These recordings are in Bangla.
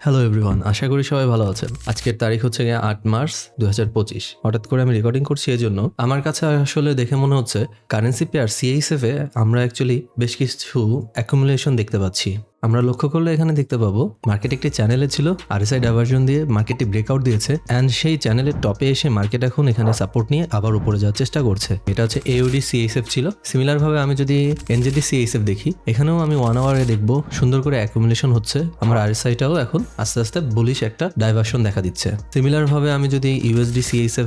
হ্যালো এভরিওয়ান আশা করি সবাই ভালো আছেন। আজকের তারিখ হচ্ছে গিয়ে আট মার্চ দু হাজার পঁচিশ। হঠাৎ করে আমি রেকর্ডিং করছি এই জন্য। আমার কাছে আসলে দেখে মনে হচ্ছে কারেন্সি পেয়ার সিএইসএফ এ আমরা অ্যাকচুয়ালি বেশ কিছু অ্যাকুমুলেশন দেখতে পাচ্ছি। আমরা লক্ষ্য করলে এখানে দেখতে পাবো মার্কেট একটি চ্যানেলে ছিল আরএসআই ডাইভার্জন দিয়ে মার্কেটটি ব্রেকআউট দিয়েছে অ্যান্ড সেই চ্যানেলের টপে এসে মার্কেট এখন এখানে সাপোর্ট নিয়ে আবার উপরে যাওয়ার চেষ্টা করছে। এটা হচ্ছে এওডি সিএসএফ ছিল। সিমিলার ভাবে আমি যদি এনজেডি সিএসএফ দেখি, এখানেও আমি ওয়ান আওয়ারে দেখব, সুন্দর করে অ্যাকুমুলেশন হচ্ছে। আমার আরএসআইটাও এখন আস্তে আস্তে বুলিশ একটা ডাইভার্সন দেখা দিচ্ছে। সিমিলার ভাবে আমি যদি ইউএসডি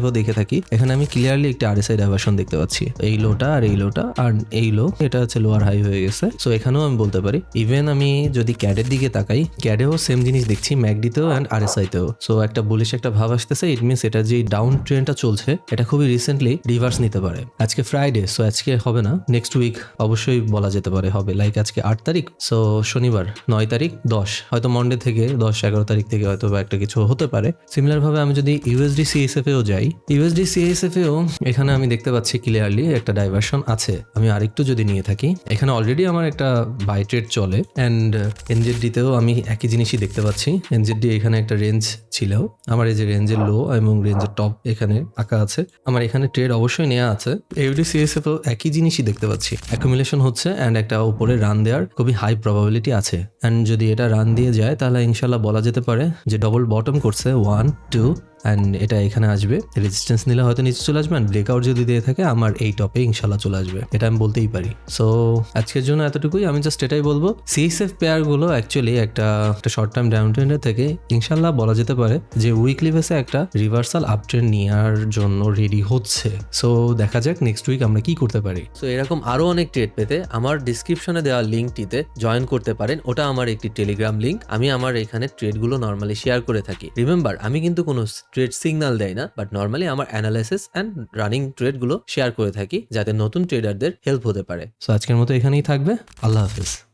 ও দেখে থাকি, এখানে আমি ক্লিয়ারলি একটা আরএসআই ডাইভার্সন দেখতে পাচ্ছি। এই লোটা আর এই লোটা আর এই লো এটা হচ্ছে লোয়ার হাই হয়ে গেছে। সো এখানেও আমি বলতে পারি ইভেন আমি যদি ক্যাডের দিকে তাকাই, ক্যাডেও সেম জিনিস দেখছি, ম্যাকডিতেও অ্যান্ড আরএসআইতেও। সো একটা বুলিশ একটা ভাব আসতেছে ইট মিনস এটা যে ডাউন ট্রেনটা চলছে, এটা খুবই রিসেন্টলি রিভার্স নিতে পারে। আজকে ফ্রাইডে সো আজকে হবে না নেক্সট উইক অবশ্যই বলা যেতে পারে, হবে। লাইক আজকে আট তারিখ সো শনিবার, নয় তারিখ, দশ। হয়তো মন্ডে থেকে দশ, এগারো তারিখ থেকে হয়তো বা একটা কিছু হতে পারে। সিমিলার ভাবে আমি যদি ইউএসডি সিএসএফ এও যাই ইউএসডি সিএসএফ এও এখানে আমি দেখতে পাচ্ছি ক্লিয়ারলি একটা ডাইভার্সন আছে। আমি আরেকটু যদি নিয়ে থাকি, এখানে অলরেডি আমার একটা বাই ট্রেড চলে অ্যান্ড এনজেডডিতেও আমি একই জিনিসই দেখতে পাচ্ছি। এনজেডডি এখানে একটা রেঞ্জ ছিল আমার এই যে রেঞ্জের লো এবং রেঞ্জের টপ এখানে আঁকা আছে। আমার এখানে ট্রেড অবশ্যই নেওয়া আছে। ইউডি সিএসএফ একই জিনিসই দেখতে পাচ্ছি। অ্যাকুমুলেশন হচ্ছে অ্যান্ড একটা উপরে রান দেওয়ার খুবই হাই প্রবাবিলিটি আছে। অ্যান্ড যদি এটা রান দিয়ে যায়, তাহলে ইনশাল্লাহ বলা যেতে পারে যে ডবল বটম করছে। ওয়ান টু অ্যান্ড এটা এখানে আসবে। রেজিস্ট্যান্স নিলে হয়তো নিচে চলে আসবে ব্রেকআউট যদি দিয়ে থাকে, আমার এই টপে ইনশাল্লাহ চলে আসবে। এটা আমি বলতেই পারি। সো আজকের জন্য এতটুকুই। আমি জাস্ট এটাই বলব। সিএসএফ পেয়ারগুলো অ্যাকচুয়ালি একটা একটা শর্ট টার্ম ডাউন ট্রেন্ডের থেকে ইনশাল্লাহ বলা যেতে পারে যে উইকলি বেসে একটা রিভার্সাল আপ ট্রেন্ড নেওয়ার জন্য রেডি হচ্ছে। সো দেখা যাক নেক্সট উইক আমরা কি করতে পারি। সো এরকম আরও অনেক ট্রেড পেতে আমার ডিসক্রিপশনে দেওয়া লিঙ্কটিতে জয়েন করতে পারেন। ওটা আমার একটি টেলিগ্রাম লিঙ্ক আমি আমার এখানে ট্রেডগুলো নর্মালি শেয়ার করে থাকি। রিমেম্বার আমি কিন্তু কোনো ট্রেড সিগনাল দেয় না বাট নর্মালি আমার অ্যানালাইসিস অ্যান্ড রানিং ট্রেডগুলো শেয়ার করে থাকি, যাতে নতুন ট্রেডারদের হেল্প হতে পারে। সো আজকের মতো এখানেই থাকবে। আল্লাহ হাফিজ।